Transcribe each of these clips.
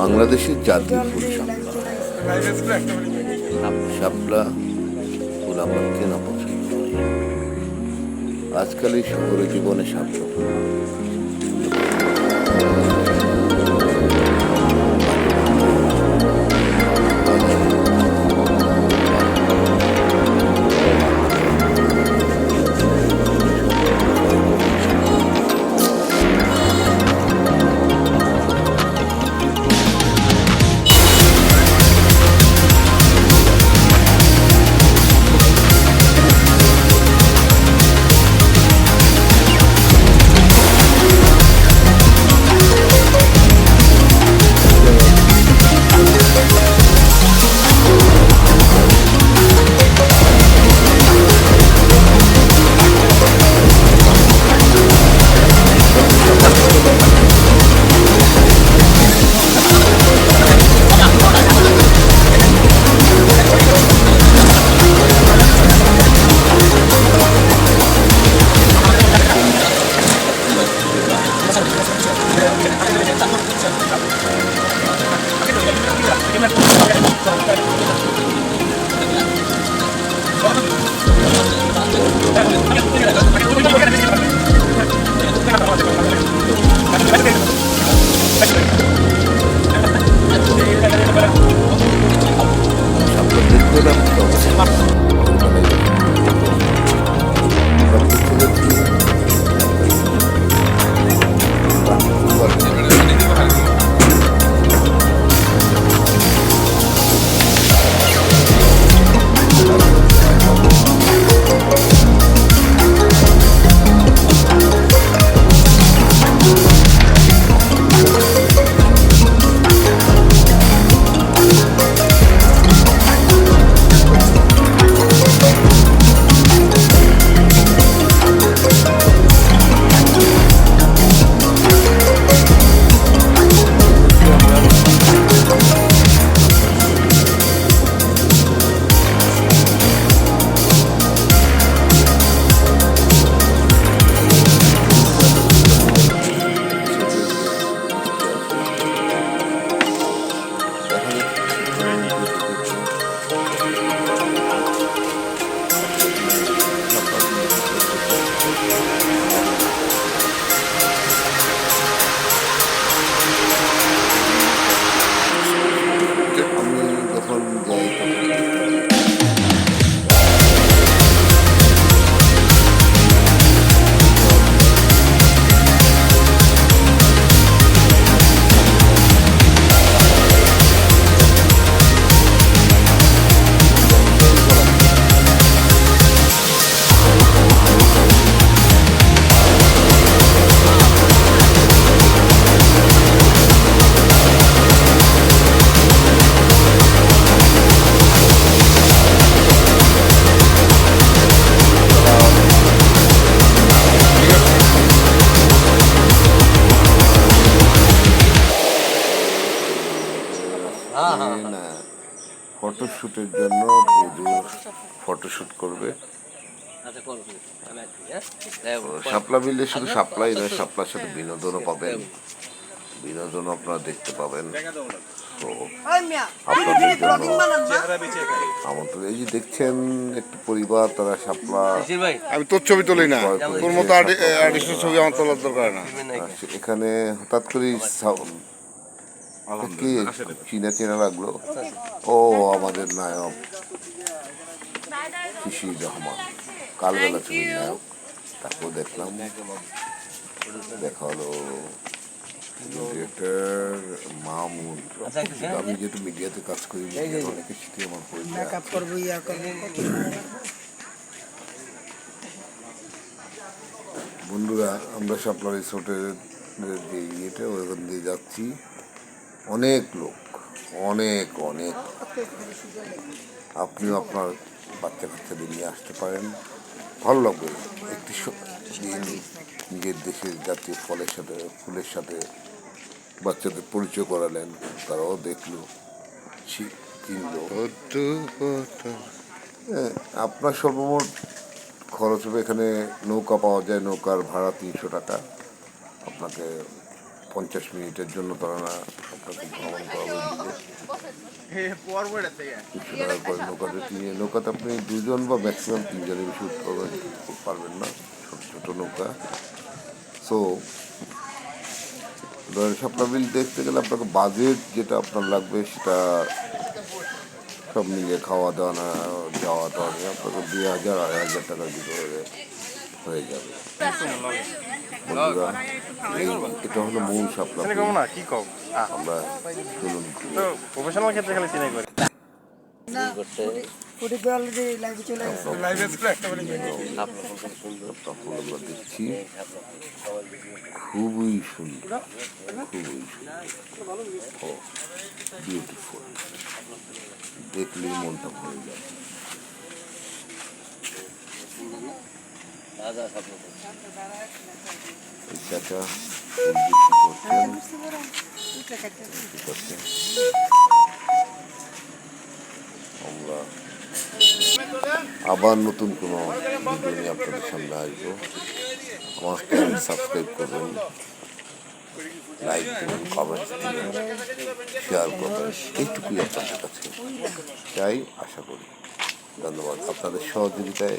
বাংলাদেশের জাতীয় ফুল শাপলা। ফুল আমরা কেন পছন্দ আজকাল এই শহরে জীবনে শাপলা। ফুল শাপলা ফটোশ্যুটের জন্য ফটোশ্যুট করবে। আচ্ছা হ্যাঁ? শাপলা মিললে শুধু শাপলাই নয় শাপলার সাথে বিনোদনও পাবেন। বিনোদন আপনারা দেখতে পাবেন। তো আপনাদের জন্য আমন্ত্রণ। এই যে দেখছেন একটি পরিবার তারা শাপলা আমি তোর ছবি তুলি না। তোর মতো আর্টিস্টের ছবি আমার তোলার দরকার না। এখানে হঠাৎ করে কি চিনা চেনা লাগল। ও আমাদের নায়ক। শিশির রহমান। কালবেলা ছবির নায়ক তাকেও দেখলাম দেখা হলো ডিরেক্টর মাহমুদ আমি যেহেতু মিডিয়াতে কাজ করি অনেকের সাথে আমার ইয়া বন্ধুরা আমরা শাপলা রিসোর্টের যে ইয়েটা ওখান দিয়ে যাচ্ছি। অনেক লোক অনেক অনেক। আপনিও আপনার বাচ্চা কাচ্চাদের নিয়ে আসতে পারেন। ভালো লাগবে একটি দিন নিজের দেশের জাতীয় ফলের সাথে ফুলের সাথে বাচ্চাদের পরিচয় করালেন তারাও দেখল চিনলো। হ্যাঁ, আপনার সর্বমোট খরচ হবে এখানে নৌকা পাওয়া যায় নৌকার ভাড়া তিনশো টাকা। আপনাকে পঞ্চাশ মিনিটের জন্য তারা না আপনাকে ভ্রমণ করাবে দিবে টাকা করে নৌকাতে নিয়ে নৌকাতে আপনি দুজন বা ম্যাক্সিমাম তিনজনের বেশি উঠতে পারবেন পারবেন না ছোট ছোট নৌকা। সো শাপলা বিল দেখতে গেলে আপনাকে বাজেট যেটা আপনার লাগবে সেটা সব মিলিয়ে খাওয়া দাওয়া না যাওয়া দাওয়া নিয়ে আপনাকে দুই হাজার আড়াই হাজার টাকার ভিতরে হয়ে যাবে। বন্ধুরা এই এটা হলো মূল শাপলা আমরা চলুন তো প্রফেশনাল ক্ষেত্রে খালি চিনি করি। দেখছি খুবই সুন্দর খুবই সুন্দর। বিউটিফুল দেখলেই মনটা ভরে যাবে আবার নতুন কোনো ভিডিও নিয়ে আপনাদের সামনে আসব। আমার চ্যানেল সাবস্ক্রাইব করবেন লাইক দিবেন শেয়ার করবেন এইটুকুই আপনাদের কাছে। চাই আশা করি। ধন্যবাদ। আপনাদের সহযোগিতায়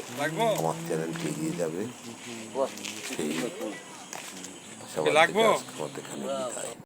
আমার চ্যানেলটি এগিয়ে যাবে। সেই আশাবাদ এখানে বিদায়।